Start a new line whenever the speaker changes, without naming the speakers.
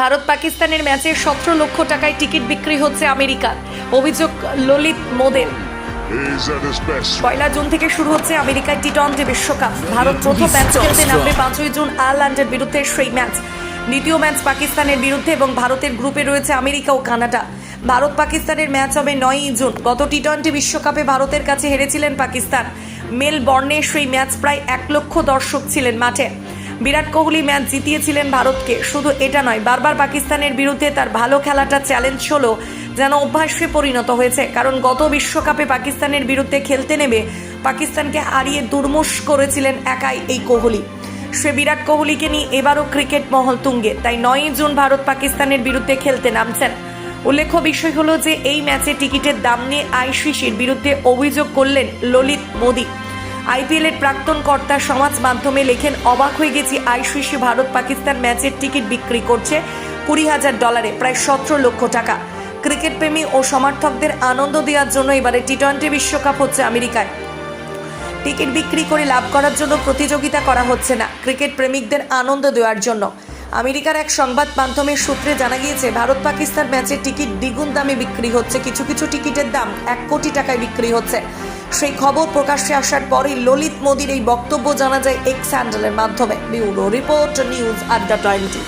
ভারত পাকিস্তানের ম্যাচে সতেরো লক্ষ টাকায় টিকিট বিক্রি হচ্ছে আমেরিকার। অভিযোগ ললিত মোদের. পয়লা জুন থেকে শুরু হচ্ছে আমেরিকায় টি টোয়েন্টি বিশ্বকাপ। ভারত প্রথম ম্যাচ খেলতে নামবে পাঁচই জুন আয়ারল্যান্ডের বিরুদ্ধে সেই ম্যাচ। দ্বিতীয় ম্যাচ পাকিস্তানের বিরুদ্ধে এবং ভারতের গ্রুপে রয়েছে আমেরিকা ও কানাডা। ভারত পাকিস্তানের ম্যাচ হবে নয়ই জুন। গত টি টোয়েন্টি বিশ্বকাপে ভারতের কাছে হেরেছিলেন পাকিস্তান। মেলবর্নে সেই ম্যাচ প্রায় এক লক্ষ দর্শক ছিলেন মাঠে। বিরাট কোহলি ম্যাচ জিতিয়েছিলেন ভারতকে। শুধু এটা নয়, বারবার পাকিস্তানের বিরুদ্ধে তার ভালো খেলাটা চ্যালেঞ্জ হলো যেন অভ্যাসে পরিণত হয়েছে। কারণ গত বিশ্বকাপে পাকিস্তানের বিরুদ্ধে খেলতে নেমে পাকিস্তানকে হারিয়ে দুর্মুষ করেছিলেন একাই এই কোহলি। সে বিরাট কোহলিকে নিয়ে এবারও ক্রিকেট মহল তুঙ্গে। তাই নয়ই জুন ভারত পাকিস্তানের বিরুদ্ধে খেলতে নামছেন। উল্লেখ্য বিষয় হলো যে, এই ম্যাচে টিকিটের দাম নিয়ে আইসিসির বিরুদ্ধে অভিযোগ করলেন ললিত মোদী। আইপিএল এর প্রাক্তন কর্তা সমাজ মাধ্যমে লেখেন, অবাক হয়ে গেছি, আইসিসি ভারত পাকিস্তান ম্যাচের টিকিট বিক্রি করছে কুড়ি হাজার ডলারে, প্রায় সতেরো লক্ষ টাকা। ক্রিকেট প্রেমী ও সমর্থকদের আনন্দ দেওয়ার জন্য এবারে টি টোয়েন্টি বিশ্বকাপ হচ্ছে আমেরিকায়। টিকিট বিক্রি করে লাভ করার জন্য প্রতিযোগিতা করা হচ্ছে না ক্রিকেট প্রেমিকদের আনন্দ দেওয়ার জন্য। আমেরিকার এক সংবাদ মাধ্যমের সূত্রে জানা গিয়েছে, ভারত পাকিস্তান ম্যাচের টিকিট দ্বিগুণ দামে বিক্রি হচ্ছে, কিছু কিছু টিকিটের দাম এক কোটি টাকায় বিক্রি হচ্ছে। সেই খবর প্রকাশ্যে আসার পরেই ললিত মোদির এই বক্তব্য জানা যায় এক্স হ্যান্ডেলের মাধ্যমে। ব্যুরো রিপোর্ট, নিউজ আড্ডা টোয়েন্টি।